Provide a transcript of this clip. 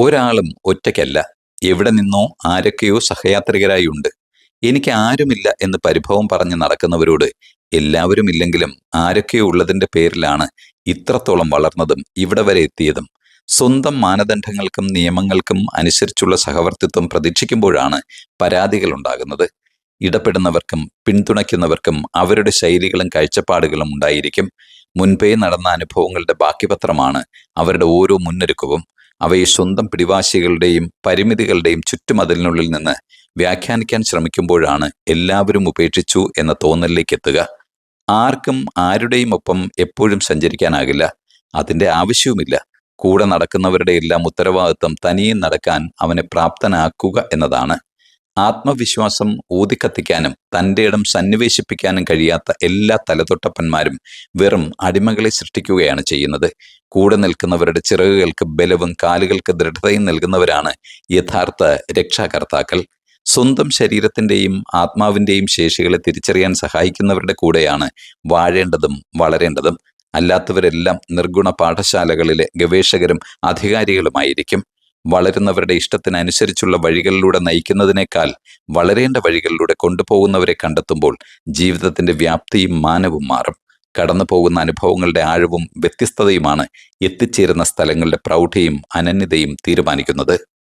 ഒരാളും ഒറ്റയ്ക്കല്ല. എവിടെ നിന്നോ ആരൊക്കെയോ സഹയാത്രികരായി ഉണ്ട് എനിക്ക് ആരുമില്ല എന്ന് പരിഭവം പറഞ്ഞ് നടക്കുന്നവരോട് എല്ലാവരും ഇല്ലെങ്കിലും ആരൊക്കെയോ ഉള്ളതിന്റെ പേരിലാണ് ഇത്രത്തോളം വളർന്നതും ഇവിടെ വരെ എത്തിയതും. സ്വന്തം മാനദണ്ഡങ്ങൾക്കും നിയമങ്ങൾക്കും അനുസരിച്ചുള്ള സഹവർത്തിത്വം പ്രതീക്ഷിക്കുമ്പോഴാണ് പരാതികൾ ഉണ്ടാകുന്നത് ഇടപെടുന്നവർക്കും പിന്തുണയ്ക്കുന്നവർക്കും അവരുടെ ശൈലികളും കാഴ്ചപ്പാടുകളും ഉണ്ടായിരിക്കും. മുൻപേ നടന്ന അനുഭവങ്ങളുടെ ബാക്കിപത്രമാണ് അവരുടെ ഓരോ മുന്നൊരുക്കവും. അവയെ സ്വന്തം പിടിവാശികളുടെയും പരിമിതികളുടെയും ചുറ്റുമതിലിനുള്ളിൽ നിന്ന് വ്യാഖ്യാനിക്കാൻ ശ്രമിക്കുമ്പോഴാണ് എല്ലാവരും ഉപേക്ഷിച്ചു എന്ന തോന്നലിലേക്ക് എത്തുക. ആർക്കും ആരുടെയും ഒപ്പം എപ്പോഴും സഞ്ചരിക്കാനാകില്ല. അതിന്റെ ആവശ്യവുമില്ല. കൂടെ നടക്കുന്നവരുടെ എല്ലാം ഉത്തരവാദിത്വം തനിയെ നടക്കാൻ അവനെ പ്രാപ്തനാക്കുക എന്നതാണ്. ആത്മവിശ്വാസം ഊതിക്കത്തിക്കാനും തന്റെ ഇടം സന്നിവേശിപ്പിക്കാനും കഴിയാത്ത എല്ലാ തലതൊട്ടപ്പന്മാരും വെറും അടിമകളെ സൃഷ്ടിക്കുകയാണ് ചെയ്യുന്നത്. കൂടെ നിൽക്കുന്നവരുടെ ചിറകുകൾക്ക് ബലവും കാലുകൾക്ക് ദൃഢതയും നൽകുന്നവരാണ് യഥാർത്ഥ രക്ഷാകർത്താക്കൾ. സ്വന്തം ശരീരത്തിന്റെയും ആത്മാവിന്റെയും ശേഷികളെ തിരിച്ചറിയാൻ സഹായിക്കുന്നവരുടെ കൂടെയാണ് വാഴേണ്ടതും വളരേണ്ടതും. അല്ലാത്തവരെല്ലാം നിർഗുണ പാഠശാലകളിലെ ഗവേഷകരും അധികാരികളുമായിരിക്കും. വളരുന്നവരുടെ ഇഷ്ടത്തിനനുസരിച്ചുള്ള വഴികളിലൂടെ നയിക്കുന്നതിനേക്കാൾ വളരേണ്ട വഴികളിലൂടെ കൊണ്ടുപോകുന്നവരെ കണ്ടെത്തുമ്പോൾ ജീവിതത്തിന്റെ വ്യാപ്തിയും മാനവും മാറും. കടന്നു പോകുന്ന അനുഭവങ്ങളുടെ ആഴവും വ്യത്യസ്തതയുമാണ് എത്തിച്ചേരുന്ന സ്ഥലങ്ങളുടെ പ്രൗഢിയും അനന്യതയും തീരുമാനിക്കുന്നത്.